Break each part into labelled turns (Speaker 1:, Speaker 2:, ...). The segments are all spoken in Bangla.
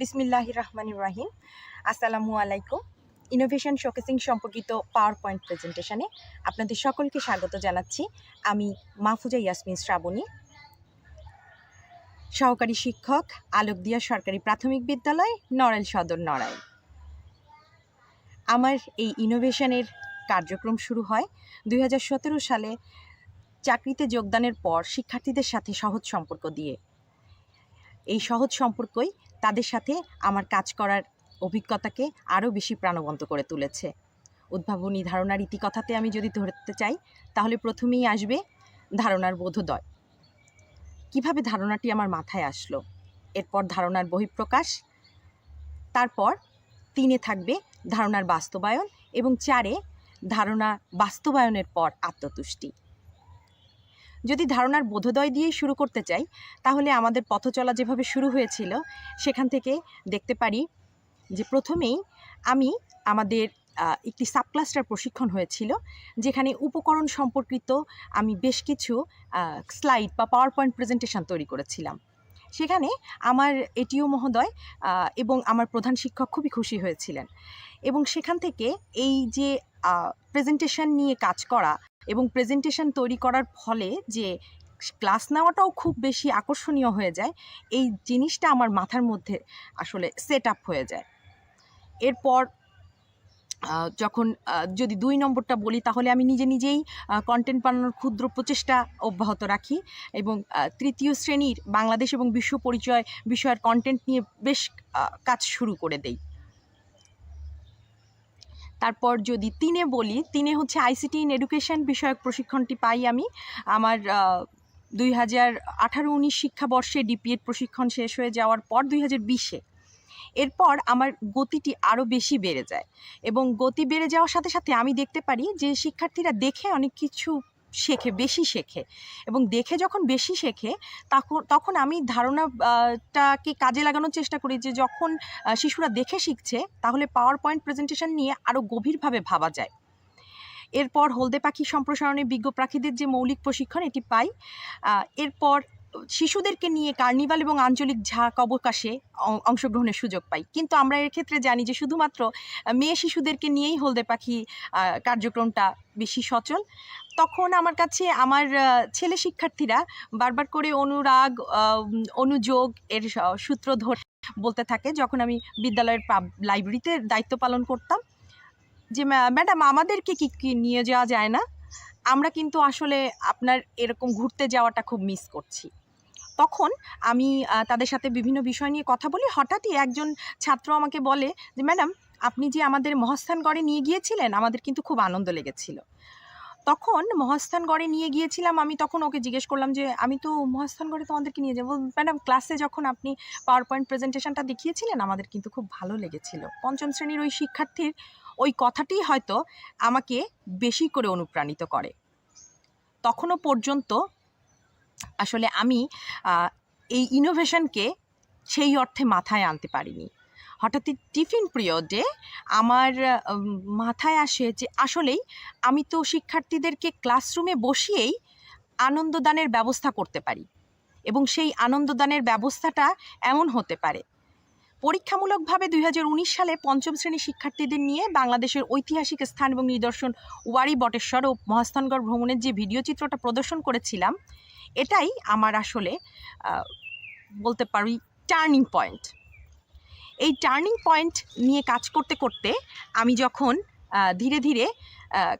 Speaker 1: বিসমিল্লাহ রহমান রাহিম। আসসালামু আলাইকুম। ইনোভেশন শোকেসিং সম্পর্কিত পাওয়ার পয়েন্ট প্রেজেন্টেশনে আপনাদের সকলকে স্বাগত জানাচ্ছি। আমি মাহফুজা ইয়াসমিন শ্রাবণী। সহকারী শিক্ষক, আলোকদিয়া সরকারি প্রাথমিক বিদ্যালয়, নড়াইল সদর নড়াইল। আমার এই ইনোভেশনের কার্যক্রম শুরু হয় দু হাজার সতেরো সালে চাকরিতে যোগদানের পর শিক্ষার্থীদের সাথে সহজ সম্পর্ক দিয়ে। এই সহজ সম্পর্কই তাদের সাথে আমার কাজ করার অভিজ্ঞতাকে আরও বেশি প্রাণবন্ত করে তুলেছে। উদ্ভাবনী ধারণার ইতিকথাতে আমি যদি ধরতে চাই, তাহলে প্রথমেই আসবে ধারণার বোধোদয়। কীভাবে ধারণাটি আমার মাথায় আসলো? এরপর ধারণার বহিঃপ্রকাশ, তারপর তিনে থাকবে ধারণার বাস্তবায়ন এবং চারে ধারণা বাস্তবায়নের পর আত্মতুষ্টি। যদি ধারণার বোধোদয় দিয়েই শুরু করতে চাই, তাহলে আমাদের পথ চলা যেভাবে শুরু হয়েছিল, সেখান থেকে দেখতে পারি যে প্রথমেই আমি আমাদের একটি সাবক্লাস্টার প্রশিক্ষণ হয়েছিল, যেখানে উপকরণ সম্পর্কিত আমি বেশ কিছু স্লাইড বা পাওয়ার পয়েন্ট প্রেজেন্টেশন তৈরি করেছিলাম। সেখানে আমার এটিও মহোদয় এবং আমার প্রধান শিক্ষক খুবই খুশি হয়েছিলেন। এবং সেখান থেকে এই যে প্রেজেন্টেশন নিয়ে কাজ করা এবং প্রেজেন্টেশন তৈরি করার ফলে যে ক্লাস নেওয়াটাও খুব বেশি আকর্ষণীয় হয়ে যায়, এই জিনিসটা আমার মাথার মধ্যে আসলে সেট আপ হয়ে যায়। এরপর যখন যদি দুই নম্বরটা বলি, তাহলে আমি নিজে নিজেই কন্টেন্ট বানানোর ক্ষুদ্র প্রচেষ্টা অব্যাহত রাখি এবং তৃতীয় শ্রেণির বাংলাদেশ এবং বিশ্ব পরিচয় বিষয়ের কন্টেন্ট নিয়ে বেশ কাজ শুরু করে দেই। তারপর যদি তিনে বলি, তিনে হচ্ছে আইসিটি ইন এডুকেশন বিষয়ক প্রশিক্ষণটি পাই আমি। আমার দুই হাজার আঠারো উনিশ শিক্ষাবর্ষে ডিপিএড প্রশিক্ষণ শেষ হয়ে যাওয়ার পর দুই হাজার বিশে এরপর আমার গতিটি আরও বেশি বেড়ে যায়। এবং গতি বেড়ে যাওয়ার সাথে সাথে আমি দেখতে পারি যে শিক্ষার্থীরা দেখে অনেক কিছু শেখে, বেশি শেখে। এবং দেখে যখন বেশি শেখে, তখন তখন আমি ধারণাটাকে কাজে লাগানোর চেষ্টা করি যে যখন শিশুরা দেখে শিখছে, তাহলে পাওয়ার পয়েন্ট প্রেজেন্টেশন নিয়ে আরও গভীরভাবে ভাবা যায়। এরপর হলদে পাখি সম্প্রসারণে বিজ্ঞ পাখিদের যে মৌলিক প্রশিক্ষণ, এটি পাই। এরপর শিশুদেরকে নিয়ে কার্নিভাল এবং আঞ্চলিক ঝাঁক অবকাশে অংশগ্রহণের সুযোগ পাই। কিন্তু আমরা এর ক্ষেত্রে জানি যে শুধুমাত্র মেয়ে শিশুদেরকে নিয়েই হলদে পাখি কার্যক্রমটা বেশি সচল। তখন আমার কাছে আমার ছেলে শিক্ষার্থীরা বারবার করে অনুরাগ অনুযোগ এর সূত্র ধরে বলতে থাকে যখন আমি বিদ্যালয়ের লাইব্রেরিতে দায়িত্ব পালন করতাম যে ম্যাডাম, আমাদেরকে কি কি নিয়ে যাওয়া যায় না? আমরা কিন্তু আসলে আপনার এরকম ঘুরতে যাওয়াটা খুব মিস করছি। তখন আমি তাদের সাথে বিভিন্ন বিষয় নিয়ে কথা বলি। হঠাৎই একজন ছাত্র আমাকে বলে যে, ম্যাডাম, আপনি যে আমাদের মহাস্থানগড়ে নিয়ে গিয়েছিলেন, আমাদের কিন্তু খুব আনন্দ লেগেছিল। তখন মহাস্থানগড়ে নিয়ে গিয়েছিলাম। আমি তখন ওকে জিজ্ঞেস করলাম যে, আমি তো মহাস্থানগড়ে তোমাদেরকে নিয়ে যাব। ম্যাডাম, ক্লাসে যখন আপনি পাওয়ার পয়েন্ট প্রেজেন্টেশনটা দেখিয়েছিলেন, আমাদের কিন্তু খুব ভালো লেগেছিল। পঞ্চম শ্রেণির ওই শিক্ষার্থীর ওই কথাটি হয়তো আমাকে বেশি করে অনুপ্রাণিত করে। তখনও পর্যন্ত আসলে আমি এই ইনোভেশনকে সেই অর্থে মাথায় আনতে পারিনি। হঠাৎই টিফিন পিরিয়ডে আমার মাথায় আসে যে আসলেই আমি তো শিক্ষার্থীদেরকে ক্লাসরুমে বসিয়েই আনন্দদানের ব্যবস্থা করতে পারি এবং সেই আনন্দদানের ব্যবস্থাটা এমন হতে পারে। পরীক্ষামূলকভাবে দুই হাজার উনিশ সালে পঞ্চম শ্রেণির শিক্ষার্থীদের নিয়ে বাংলাদেশের ঐতিহাসিক স্থান এবং নিদর্শন ওয়ারি বটেশ্বর ও মহাস্থানগড় ভ্রমণের যে ভিডিও চিত্রটা প্রদর্শন করেছিলাম, এটাই আমার আসলে বলতে পারি টার্নিং পয়েন্ট এই টার্নিং পয়েন্ট নিয়ে কাজ করতে করতে আমি যখন ধীরে ধীরে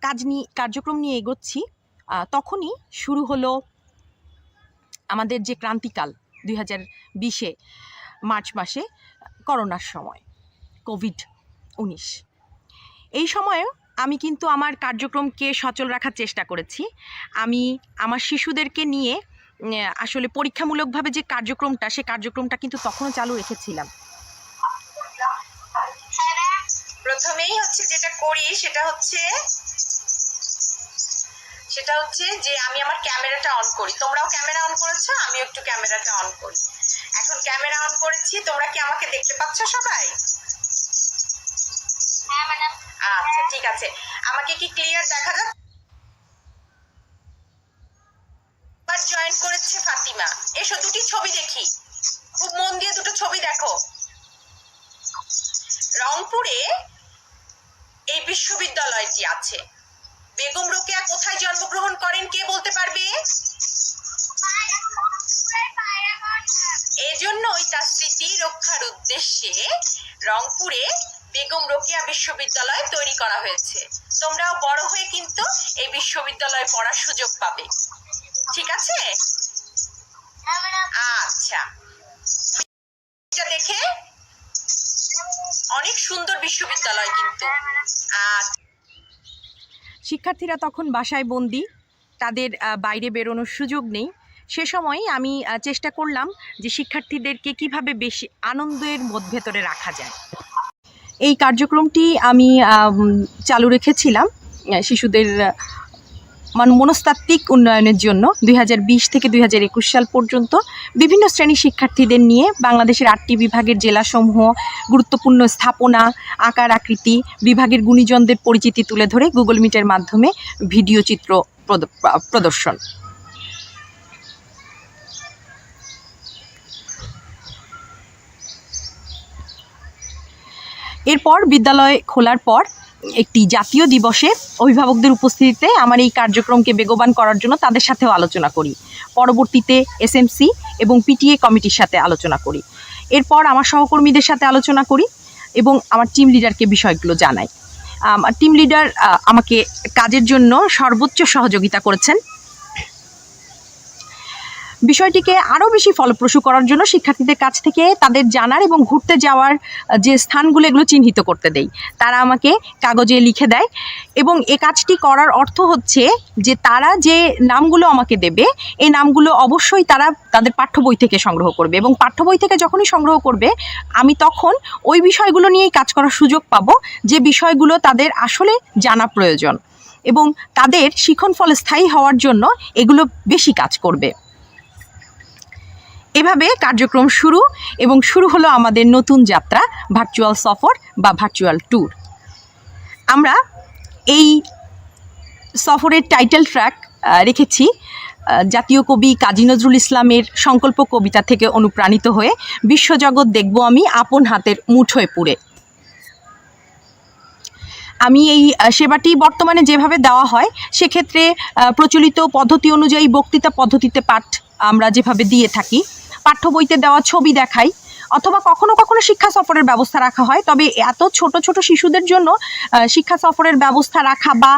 Speaker 1: কাজ নিয়ে, কার্যক্রম নিয়ে এগোচ্ছি তখনই শুরু হলো আমাদের যে ক্রান্তিকাল দুই হাজার বিশে, মার্চ মাসে করোনার সময়, কোভিড উনিশ। এই সময়ে আমি কিন্তু আমার কার্যক্রমকে সচল রাখার চেষ্টা করেছি। আমি আমার শিশুদেরকে নিয়ে আসলে পরীক্ষামূলকভাবে যে কার্যক্রমটা, সে কার্যক্রমটা কিন্তু তখনও চালু রেখেছিলাম।
Speaker 2: প্রথমেই হচ্ছে যেটা করি সেটা হচ্ছে সেটা হচ্ছে যে আমি আমার ক্যামেরাটা অন করি। তোমরাও ক্যামেরা অন করেছ আমিও একটু ক্যামেরাটা অন করি। এখন ক্যামেরা অন করেছি তোমরা কি আমাকে দেখতে পাচ্ছ সবাই?
Speaker 3: হ্যাঁ
Speaker 2: আচ্ছা ঠিক আছে। আমাকে কি ক্লিয়ার দেখা যাচ্ছে? জয়েন করেছে ফাতিমা। এসো দুটি ছবি দেখি। খুব মন দিয়ে দুটো ছবি দেখো। রংপুরে এই বিশ্ববিদ্যালয়টি আছে। বেগম রোকেয়া কোথায় জন্মগ্রহণ করেন কে বলতে পারবে? এজন্যই তার স্মৃতি রক্ষার উদ্দেশ্যে রংপুরে বেগম রোকেয়া বিশ্ববিদ্যালয় তৈরি করা হয়েছে। তোমরাও বড় হয়ে কিন্তু এই বিশ্ববিদ্যালয়ে পড়ার সুযোগ পাবে। ঠিক আছে? আচ্ছা। দেখে অনেক সুন্দর বিশ্ববিদ্যালয় কিন্তু। আচ্ছা
Speaker 1: শিক্ষার্থীরা তখন বাসায় বন্দি তাদের বাইরে বেরোনোর সুযোগ নেই। সে সময় আমি চেষ্টা করলাম যে শিক্ষার্থীদেরকে কীভাবে বেশি আনন্দের মধ্য ভেতরে রাখা যায়। এই কার্যক্রমটি আমি চালু রেখেছিলাম শিশুদের মান মনস্তাত্ত্বিক উন্নয়নের জন্য দুই হাজার বিশ থেকে দুই হাজার একুশ সাল পর্যন্ত বিভিন্ন শ্রেণির শিক্ষার্থীদের নিয়ে বাংলাদেশের আটটি বিভাগের জেলাসমূহ গুরুত্বপূর্ণ স্থাপনা, আকার, আকৃতি, বিভাগের গুণীজনদের পরিচিতি তুলে ধরে গুগল মিটের মাধ্যমে ভিডিও চিত্র প্রদ- প্রদর্শন। এরপর বিদ্যালয় খোলার পর একটি জাতীয় দিবসে অভিভাবকদের উপস্থিতিতে আমার এই কার্যক্রমকে বেগবান করার জন্য তাদের সাথেও আলোচনা করি। পরবর্তীতে এসএমসি এবং পিটিএ কমিটির সাথে আলোচনা করি। এরপর আমার সহকর্মীদের সাথে আলোচনা করি এবং আমার টিম লিডারকে বিষয়গুলো জানাই। আমার টিম লিডার আমাকে কাজের জন্য সর্বোচ্চ সহযোগিতা করেছেন। বিষয়টিকে আরও বেশি ফলপ্রসূ করার জন্য শিক্ষার্থীদের কাছ থেকে তাদের জানার এবং ঘুরতে যাওয়ার যে স্থানগুলো এগুলো চিহ্নিত করতে দেই। তারা আমাকে কাগজে লিখে দেয় এবং এ কাজটি করার অর্থ হচ্ছে যে তারা যে নামগুলো আমাকে দেবে এই নামগুলো অবশ্যই তারা তাদের পাঠ্য বই থেকে সংগ্রহ করবে এবং পাঠ্য বই থেকে যখনই সংগ্রহ করবে, আমি তখন ওই বিষয়গুলো নিয়েই কাজ করার সুযোগ পাবো যে বিষয়গুলো তাদের আসলে জানা প্রয়োজন এবং তাদের শিখন ফল স্থায়ী হওয়ার জন্য এগুলো বেশি কাজ করবে। এভাবে কার্যক্রম শুরু এবং শুরু হলো আমাদের নতুন যাত্রা ভার্চুয়াল সফর বা ভার্চুয়াল ট্যুর আমরা এই সফরের টাইটেল ট্র্যাক রেখেছি জাতীয় কবি কাজী নজরুল ইসলামের সংকল্প কবিতা থেকে অনুপ্রাণিত হয়ে বিশ্বজগৎ দেখব আমি আপন হাতের মুঠোয় পুরে আমি এই সেবাটি বর্তমানে যেভাবে দেওয়া হয়, সেক্ষেত্রে প্রচলিত পদ্ধতি অনুযায়ী বক্তৃতা পদ্ধতিতে পাঠ আমরা যেভাবে দিয়ে থাকি পাঠ্য বইতে দেওয়া ছবি দেখাই, অথবা কখনো কখনো শিক্ষা সফরের ব্যবস্থা রাখা হয়। তবে এত ছোট ছোট শিশুদের জন্য শিক্ষা সফরের ব্যবস্থা রাখা বা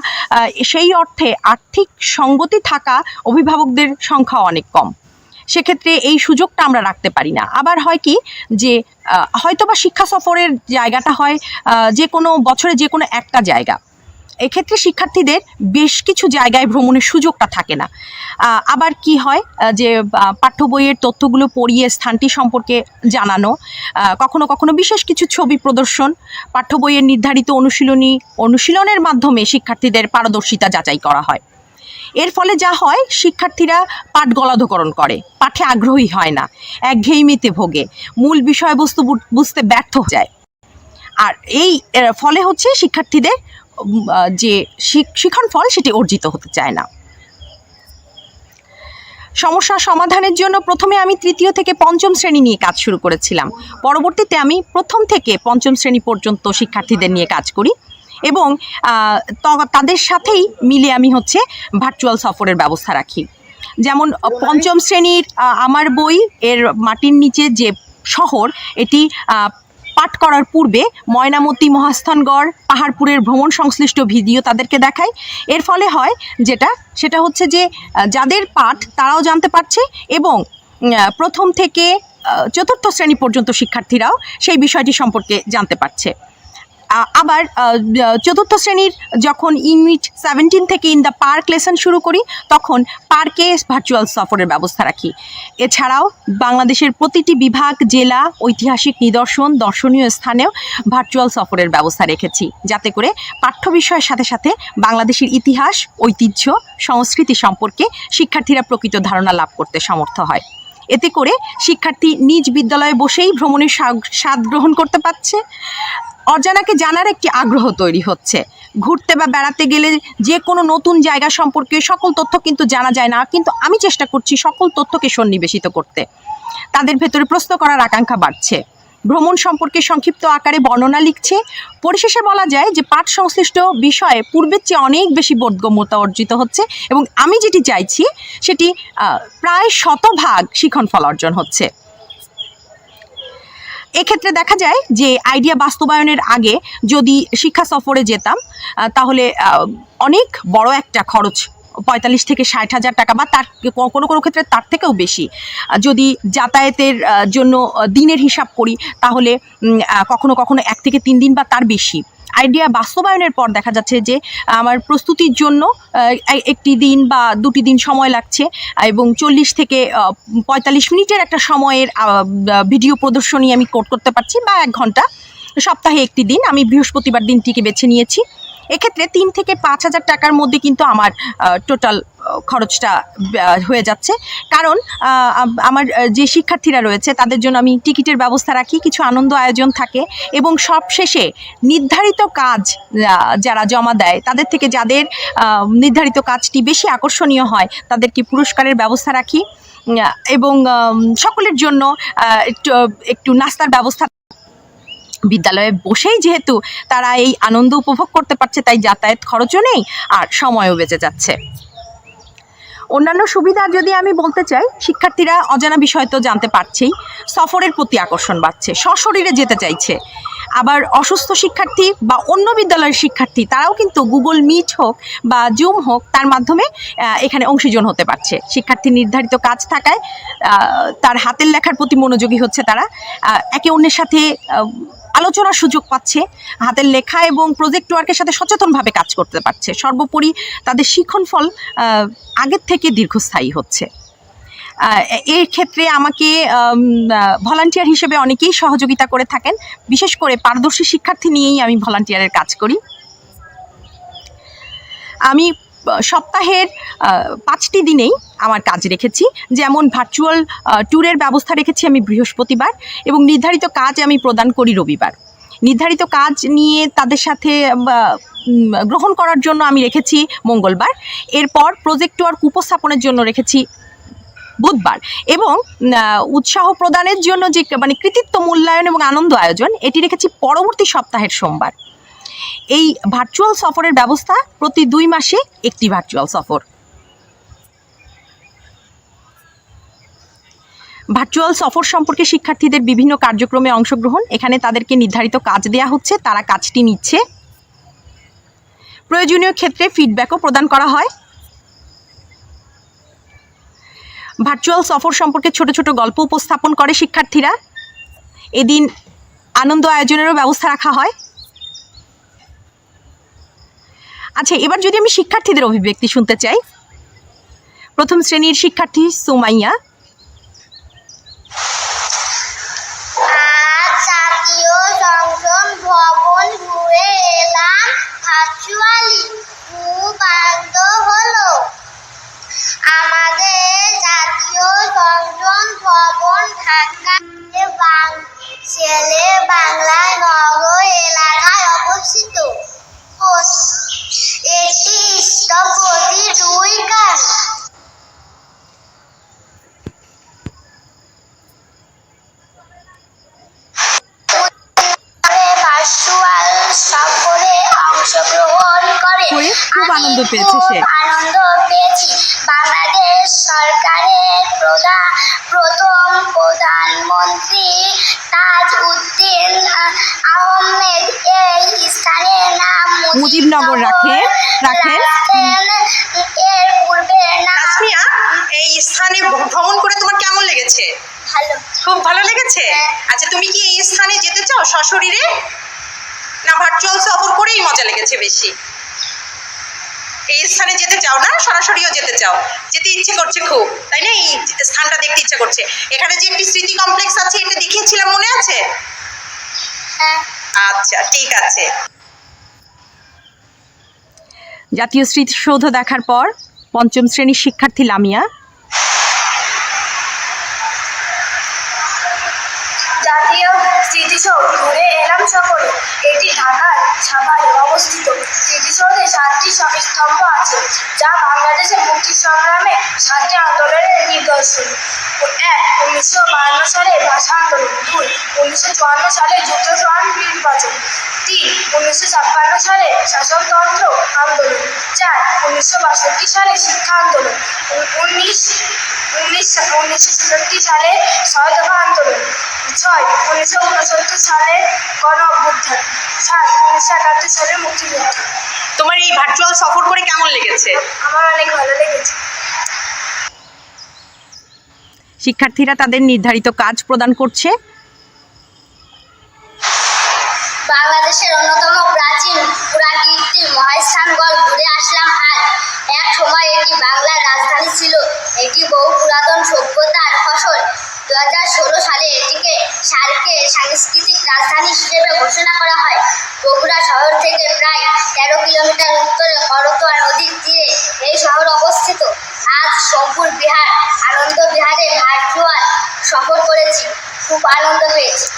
Speaker 1: সেই অর্থে আর্থিক সঙ্গতি থাকা অভিভাবকদের সংখ্যা অনেক কম। সেক্ষেত্রে এই সুযোগটা আমরা রাখতে পারি না। আবার হয় কি যে হয়তোবা শিক্ষা সফরের জায়গাটা হয় যে কোনো বছরে যে কোনো একটা জায়গা। এক্ষেত্রে শিক্ষার্থীদের বেশ কিছু জায়গায় ভ্রমণের সুযোগটা থাকে না। আবার কি হয় যে পাঠ্য বইয়ের তথ্যগুলো পড়িয়ে স্থানটি সম্পর্কে জানানো কখনো কখনো বিশেষ কিছু ছবি প্রদর্শন, পাঠ্য বইয়ের নির্ধারিত অনুশীলনী, অনুশীলনের মাধ্যমে শিক্ষার্থীদের পারদর্শিতা যাচাই করা হয়। এর ফলে যা হয়, শিক্ষার্থীরা পাঠ গলাধকরণ করে, পাঠে আগ্রহী হয় না, একঘেয়েমিতে ভোগে, মূল বিষয়বস্তু বুঝতে ব্যর্থ যায়। আর এই ফলে হচ্ছে শিক্ষার্থীদের যে শিক- শিখন ফল সেটি অর্জিত হতে চায় না। সমস্যা সমাধানের জন্য প্রথমে আমি তৃতীয় থেকে পঞ্চম শ্রেণি নিয়ে কাজ শুরু করেছিলাম। পরবর্তীতে আমি প্রথম থেকে পঞ্চম শ্রেণি পর্যন্ত শিক্ষার্থীদের নিয়ে কাজ করি এবং তাদের সাথেই মিলে আমি হচ্ছে ভার্চুয়াল সফরের ব্যবস্থা রাখি। যেমন, পঞ্চম শ্রেণির আমার বই, এর মাটির নিচে যে শহর, এটি পাঠ করার পূর্বে ময়নামতি মহাস্থানগড়, পাহাড়পুরের ভ্রমণ সংশ্লিষ্ট ভিডিও তাদেরকে দেখায় এর ফলে হয় যেটা, সেটা হচ্ছে যে যাদের পাঠ তারাও জানতে পারছে এবং প্রথম থেকে চতুর্থ শ্রেণি পর্যন্ত শিক্ষার্থীরাও সেই বিষয়টি সম্পর্কে জানতে পারছে। আবার চতুর্থ শ্রেণির যখন ইউনিট সেভেন্টিন থেকে ইন দ্য পার্ক লেসন শুরু করি, তখন পার্কে ভার্চুয়াল সফরের ব্যবস্থা রাখি। এছাড়াও বাংলাদেশের প্রতিটি বিভাগ, জেলা, ঐতিহাসিক নিদর্শন, দর্শনীয় স্থানেও ভার্চুয়াল সফরের ব্যবস্থা রেখেছি। যাতে করে পাঠ্য বিষয়ের সাথে সাথে বাংলাদেশের ইতিহাস, ঐতিহ্য, সংস্কৃতি সম্পর্কে শিক্ষার্থীরা প্রকৃত ধারণা লাভ করতে সমর্থ হয়। এতে করে শিক্ষার্থী নিজ বিদ্যালয়ে বসেই ভ্রমণের স্বাদ- গ্রহণ করতে পারছে। অজানাকে জানার একটি আগ্রহ তৈরি হচ্ছে। ঘুরতে বা বেড়াতে গেলে যে কোনো নতুন জায়গা সম্পর্কে সকল তথ্য কিন্তু জানা যায় না, কিন্তু আমি চেষ্টা করছি সকল তথ্যকে সন্নিবেশিত করতে। তাদের ভেতরে প্রশ্ন করার আকাঙ্ক্ষা বাড়ছে। ভ্রমণ সম্পর্কে সংক্ষিপ্ত আকারে বর্ণনা লিখছে। পরিশেষে বলা যায় যে পাঠ সংশ্লিষ্ট বিষয়ে পূর্বের চেয়ে অনেক বেশি বোধগম্যতা অর্জিত হচ্ছে এবং আমি যেটি চাইছি সেটি প্রায় শতভাগ শিখন ফল অর্জন হচ্ছে। এক্ষেত্রে দেখা যায় যে আইডিয়া বাস্তবায়নের আগে যদি শিক্ষা সফরে যেতাম তাহলে অনেক বড় একটা খরচ পঁয়তাল্লিশ থেকে ষাট হাজার টাকা বা তার কোনো কোনো ক্ষেত্রে তার থেকেও বেশি। যদি যাতায়াতের জন্য দিনের হিসাব করি, তাহলে কখনো কখনো এক থেকে তিন দিন বা তার বেশি। আইডিয়া বাস্তবায়নের পর দেখা যাচ্ছে যে, আমার প্রস্তুতির জন্য একটি দিন বা দুটি দিন সময় লাগছে, এবং চল্লিশ থেকে পঁয়তাল্লিশ মিনিটের একটা সময়ের ভিডিও প্রদর্শনী আমি কোড করতে পারছি বা এক ঘণ্টা সপ্তাহে একটি দিন আমি বৃহস্পতিবার দিনটিকে বেছে নিয়েছি। এক্ষেত্রে তিন থেকে পাঁচ হাজার টাকার মধ্যে কিন্তু আমার টোটাল খরচটা হয়ে যাচ্ছে। কারণ আমার যে শিক্ষার্থীরা রয়েছে, তাদের জন্য আমি টিকিটের ব্যবস্থা রাখি, কিছু আনন্দ আয়োজন থাকে এবং সব শেষে নির্ধারিত কাজ যারা জমা দেয়, তাদের থেকে যাদের নির্ধারিত কাজটি বেশি আকর্ষণীয় হয়, তাদেরকে পুরস্কারের ব্যবস্থা রাখি। এবং সকলের জন্য একটু নাস্তার ব্যবস্থা বিদ্যালয়ে বসেই যেহেতু তারা এই আনন্দ উপভোগ করতে পারছে, তাই যাতায়াত খরচও নেই আর সময়ও বেঁচে যাচ্ছে। অন্যান্য সুবিধা যদি আমি বলতে চাই, শিক্ষার্থীরা অজানা বিষয় তো জানতে পারছেই, সফরের প্রতি আকর্ষণ বাড়ছে, সশরীরে যেতে চাইছে। আবার অসুস্থ শিক্ষার্থী বা অন্য বিদ্যালয়ের শিক্ষার্থী, তারাও কিন্তু গুগল মিট হোক বা জুম হোক, তার মাধ্যমে এখানে অংশীজন হতে পারছে। শিক্ষার্থী নির্ধারিত কাজ থাকায় তার হাতের লেখার প্রতি মনোযোগী হচ্ছে তারা। একে অন্যের সাথে আলোচনার সুযোগ পাচ্ছে। হাতের লেখা এবং প্রজেক্ট ওয়ার্কের সাথে সচেতনভাবে কাজ করতে পারছে। সর্বোপরি তাদের শিক্ষণ ফল আগের থেকে দীর্ঘস্থায়ী হচ্ছে। এর ক্ষেত্রে আমাকে ভলান্টিয়ার হিসেবে অনেকেই সহযোগিতা করে থাকেন। বিশেষ করে পারদর্শী শিক্ষার্থী নিয়েই আমি ভলান্টিয়ারের কাজ করি। আমি সপ্তাহের পাঁচটি দিনেই আমার কাজ রেখেছি। যেমন ভার্চুয়াল ট্যুরের ব্যবস্থা রেখেছি আমি বৃহস্পতিবার এবং নির্ধারিত কাজ আমি প্রদান করি রবিবার। নির্ধারিত কাজ নিয়ে তাদের সাথে গ্রহণ করার জন্য আমি রেখেছি মঙ্গলবার। এরপর প্রজেক্ট ওয়ার্ক উপস্থাপনের জন্য রেখেছি বুধবার এবং উৎসাহ প্রদানের জন্য যে মানে কৃতিত্ব মূল্যায়ন এবং আনন্দ আয়োজন, এটি রেখেছি পরবর্তী সপ্তাহের সোমবার। এই ভার্চুয়াল সফরের ব্যবস্থা প্রতি দুই মাসে একটি ভার্চুয়াল সফর। ভার্চুয়াল সফর সম্পর্কে শিক্ষার্থীদের বিভিন্ন কার্যক্রমে অংশগ্রহণ, এখানে তাদেরকে নির্ধারিত কাজ দেওয়া হচ্ছে, তারা কাজটি নিচ্ছে। প্রয়োজনীয় ক্ষেত্রে ফিডব্যাকও প্রদান করা হয়। ভার্চুয়াল সফর সম্পর্কে ছোট ছোট গল্প উপস্থাপন করে শিক্ষার্থীরা। এদিন আনন্দ আয়োজনেরও ব্যবস্থা রাখা হয়। আচ্ছা এবার যদি আমি শিক্ষার্থীদের অভিব্যক্তি শুনতে চাই। প্রথম শ্রেণির শিক্ষার্থী সুমাইয়া।
Speaker 3: ভবন এলাম ভার্চুয়ালি ভবন ঢাকা ছেলে বাংলা নগর এলাকায় অবস্থিত। এটি স্থপতি দুই কাজ অংশগ্রহণ করে।
Speaker 1: করে খুব আনন্দ পেয়েছে সে।
Speaker 3: আনন্দ পেয়েছি। বাংলাদেশ প্রধানমন্ত্রী তাজ উদ্দিন আহমেদ এই স্থানের নাম
Speaker 1: মুজিবনগর রাখে রাখেন।
Speaker 3: এর পূর্বে নাম
Speaker 2: তাসমিয়া এই স্থানে ভ্রমণ করে তোমার কেমন লেগেছে?
Speaker 3: ভালো।
Speaker 2: খুব ভালো লেগেছে?
Speaker 3: হ্যাঁ।
Speaker 2: আচ্ছা তুমি কি এই স্থানে যেতে চাও সশরীরে? না ভার্চুয়াল সফর করেই মজা লেগেছে বেশি? এই স্থানে যেতে চাও না সরাসরিও যেতে চাও। যেতে ইচ্ছে করছে খুব তাই না? এই স্থানটা দেখতে ইচ্ছে করছে। এখানে যে একটি স্মৃতি কমপ্লেক্স আছে এটা দেখিয়েছিলাম মনে আছে?
Speaker 3: হ্যাঁ।
Speaker 2: আচ্ছা ঠিক আছে।
Speaker 1: জাতীয় স্মৃতিসৌধ দেখার পর পঞ্চম শ্রেণির শিক্ষার্থী লামিয়া।
Speaker 3: জাতীয় স্মৃতিসৌধ ঘুরে এলাম সকলে। এটি ঢাকার সাভারে অবস্থিত। স্মৃতিসৌধে সাতটি স্তম্ভ আছে যা বাংলাদেশের মুক্তি সংগ্রামে সাতটি আন্দোলনের নিদর্শন। এক উনিশশো বাহান্ন সালে ভাষা আন্দোলন দুই উনিশশো চুয়ান্ন সালে যুদ্ধসরণ নির্বাচন। তিন উনিশশো ছাপ্পান্ন সালে শাসনতন্ত্র আন্দোলন। চার উনিশশো বাষট্টি সালে শিক্ষা আন্দোলন। উনিশ উনিশ উনিশশো ছেষট্টি সালে ছয় দফা আন্দোলন। ছয় উনিশশো উনসত্তর সালে গণ অভ্যুত্থান। সাত উনিশশো একাত্তর সালে মুক্তিযুদ্ধ।
Speaker 2: তোমার এই ভার্চুয়াল সফর করে কেমন লেগেছে?
Speaker 3: আমার অনেক ভালো লেগেছে।
Speaker 1: শিক্ষার্থীরা তাদের নির্ধারিত কাজ প্রদান করছে।
Speaker 3: বাংলাদেশের অন্যতম প্রাচীন পুরাকীর্তির মহাস্থানগড় ঘুরে আসলাম আজ। এক সময় এটি বাংলার রাজধানী ছিল। এটি বহু পুরাতন সভ্যতার ফসল। দু হাজার ষোলো সালে এটিকে সার্কের সাংস্কৃতিক রাজধানী হিসেবে ঘোষণা করা হয়। বগুড়া শহর থেকে প্রায় তেরো কিলোমিটার উত্তরে করতোয়া নদীর তীরে এই শহর অবস্থিত। আজ সম্পূর্ণ বিহার, আনন্দ বিহারে ভার্চুয়াল সফর করেছি। খুব আনন্দ পেয়েছি।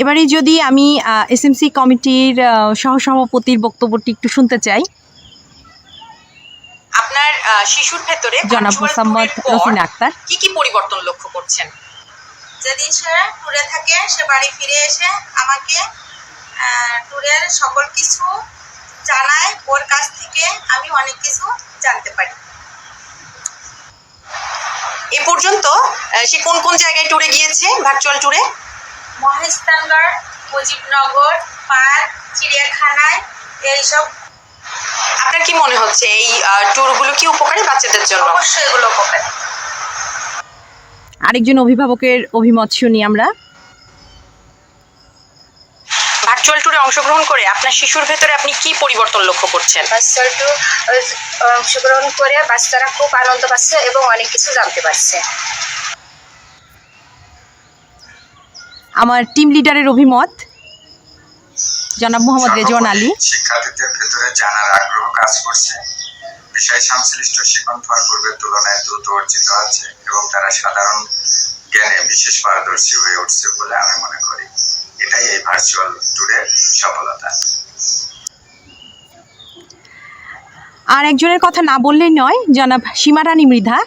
Speaker 1: এবারে যদি আমি এসএমসি কমিটির সহসভাপতির বক্তব্যটি একটু শুনতে চাই।
Speaker 2: আপনার শিশুর ভেতরে
Speaker 1: জনাব মোসাম্মদ রফিন আক্তার।
Speaker 2: কি কি পরিবর্তন লক্ষ্য করছেন?
Speaker 4: যেদিন সে ট্যুরে থাকে সে বাড়ি ফিরে এসে আমাকে ট্যুরের সকল কিছু জানায় ওর কাছ থেকে আমি অনেক কিছু জানতে পারি।
Speaker 2: এ পর্যন্ত সে কোন কোন জায়গায় ট্যুরে গিয়েছে ভার্চুয়াল ট্যুরে
Speaker 4: মহেস্তানগড় মুজিবনগর পার্ক চিড়িয়াখানায় এইসব।
Speaker 2: আপনার কি মনে হচ্ছে এই ট্যুরগুলো কি উপকারী বাচ্চাদের জন্য?
Speaker 4: অবশ্যই এগুলো উপকারী।
Speaker 1: আরেকজন অভিভাবকের অভিমত শুনি আমরা।
Speaker 2: ভার্চুয়াল ট্যুরে অংশগ্রহণ করে আপনার শিশুর ভেতরে আপনি কি পরিবর্তন লক্ষ্য করছেন?
Speaker 5: বাচ্চাটু অংশগ্রহণ করে বাচ্চারা খুব আনন্দ পাচ্ছে এবং অনেক কিছু জানতে পারছে।
Speaker 1: আমার টিম লিডারের অভিমত জনাব মোহাম্মদ রেজওয়ান আলী।
Speaker 6: শিক্ষার্থীদের ভেতরে জানার আগ্রহ কাজ করছে। বিষয় সংশ্লিষ্ট শিক্ষণফল পূর্বের তুলনায় দ্রুত অর্জিত হচ্ছে এবং তারা সাধারণ জ্ঞানে বিশেষ পারদর্শী হয়ে উঠছে বলে আমি মনে করি। এটাই এই ভার্চুয়াল ট্যুরের সফলতা।
Speaker 1: আর একজনের কথা না বললেই নয় জনাব সীমারানী মৃধা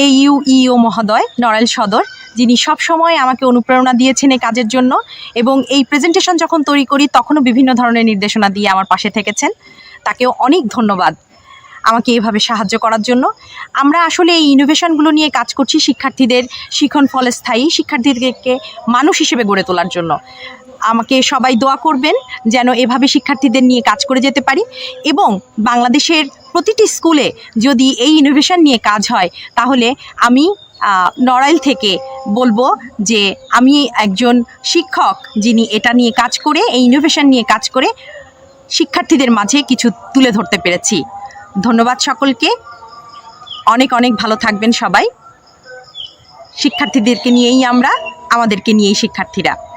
Speaker 1: এ ইউ ইও মহোদয় নড়াইল সদর। যিনি সব সময় আমাকে অনুপ্রেরণা দিয়েছেন এই কাজের জন্য এবং এই প্রেজেন্টেশন যখন তৈরি করি, তখনও বিভিন্ন ধরনের নির্দেশনা দিয়ে আমার পাশে থেকেছেন। তাকেও অনেক ধন্যবাদ আমাকে এভাবে সাহায্য করার জন্য। আমরা আসলে এই ইনোভেশনগুলো নিয়ে কাজ করছি শিক্ষার্থীদের শিখন ফলে স্থায়ী শিক্ষার্থীদেরকে মানুষ হিসেবে গড়ে তোলার জন্য। আমাকে সবাই দোয়া করবেন যেন এভাবে শিক্ষার্থীদের নিয়ে কাজ করে যেতে পারি এবং বাংলাদেশের প্রতিটি স্কুলে যদি এই ইনোভেশন নিয়ে কাজ হয়, তাহলে আমি নড়াইল থেকে বলব যে আমি একজন শিক্ষক যিনি এটা নিয়ে কাজ করে, এই ইনোভেশন নিয়ে কাজ করে শিক্ষার্থীদের মাঝে কিছু তুলে ধরতে পেরেছি। ধন্যবাদ সকলকে। অনেক অনেক ভালো থাকবেন সবাই। শিক্ষার্থীদেরকে নিয়েই আমরা, আমাদেরকে নিয়েই শিক্ষার্থীরা।